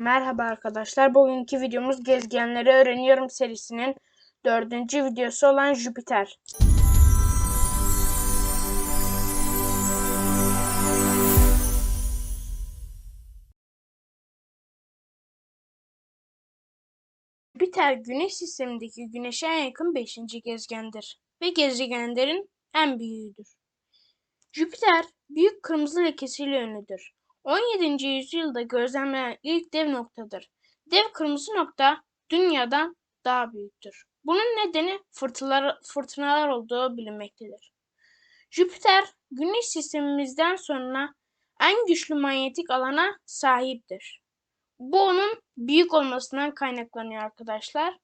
Merhaba arkadaşlar. Bugünkü videomuz Gezgenleri Öğreniyorum serisinin dördüncü videosu olan Jüpiter. Jüpiter Güneş sistemindeki Güneş'e en yakın 5. gezegendir ve gezegenlerin en büyüğüdür. Jüpiter büyük kırmızı lekesiyle ünlüdür. 17. yüzyılda gözlemlenen ilk dev noktadır. Dev kırmızı nokta dünyadan daha büyüktür. Bunun nedeni fırtınalar, fırtınalar olduğu bilinmektedir. Jüpiter, Güneş sistemimizden sonra en güçlü manyetik alana sahiptir. Bu onun büyük olmasından kaynaklanıyor arkadaşlar.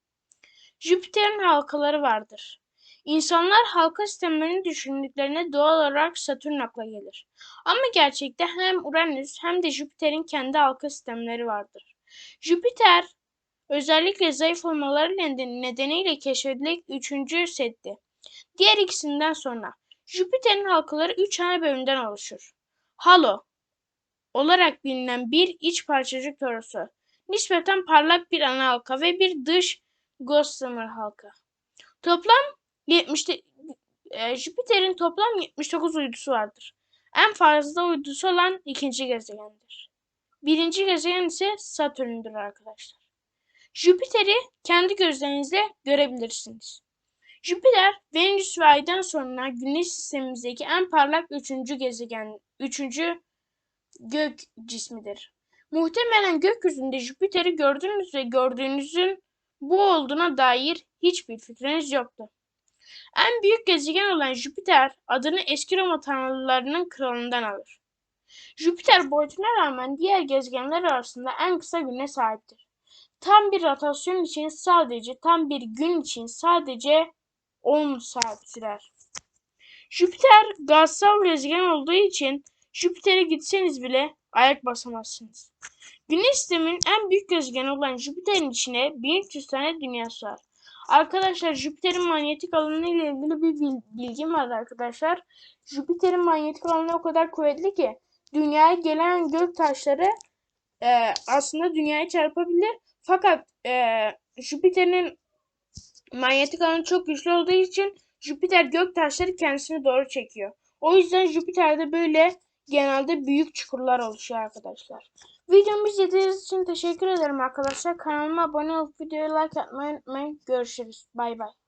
Jüpiter'in halkaları vardır. İnsanlar halka sistemlerini düşündüklerine doğal olarak Satürn akla gelir. Ama gerçekte hem Uranüs hem de Jüpiter'in kendi halka sistemleri vardır. Jüpiter özellikle zayıf olmaları nedeniyle keşfedilen üçüncü setti. Diğer ikisinden sonra Jüpiter'in halkaları üç ana bölümden oluşur. Halo olarak bilinen bir iç parçacık torusu, nispeten parlak bir ana halka ve bir dış Gossamer halka. Toplam 70 e, Jüpiter'in toplam 79 uydusu vardır. En fazla uydusu olan ikinci gezegendir. Birinci gezegen ise Satürn'dür arkadaşlar. Jüpiter'i kendi gözlerinizle görebilirsiniz. Jüpiter, Venüs ve Ay'dan sonra Güneş sistemimizdeki en parlak üçüncü gezegen, üçüncü gök cismidir. Muhtemelen gökyüzünde Jüpiter'i gördüğünüz ve gördüğünüzün bu olduğuna dair hiçbir fikriniz yoktu. En büyük gezegen olan Jüpiter adını eski Roma tanrılarının kralından alır. Jüpiter boyutuna rağmen diğer gezegenler arasında en kısa güne sahiptir. Tam bir rotasyon için sadece tam bir gün için sadece 10 saat sürer. Jüpiter gazsal gezegen olduğu için Jüpiter'e gitseniz bile ayak basamazsınız. Güneş sisteminin en büyük gezegeni olan Jüpiter'in içine 1300 tane dünyası var. Arkadaşlar Jüpiter'in manyetik alanı ile ilgili bir bilgim var arkadaşlar. Jüpiter'in manyetik alanı o kadar kuvvetli ki dünyaya gelen gök taşları e, aslında dünyaya çarpabilir. Fakat e, Jüpiter'in manyetik alanı çok güçlü olduğu için Jüpiter gök taşları kendisine doğru çekiyor. O yüzden Jüpiter'de böyle genelde büyük çukurlar oluşuyor arkadaşlar. Videomu izlediğiniz için teşekkür ederim arkadaşlar. Kanalıma abone olup videoya like atmayı unutmayın. Görüşürüz. Bay bay.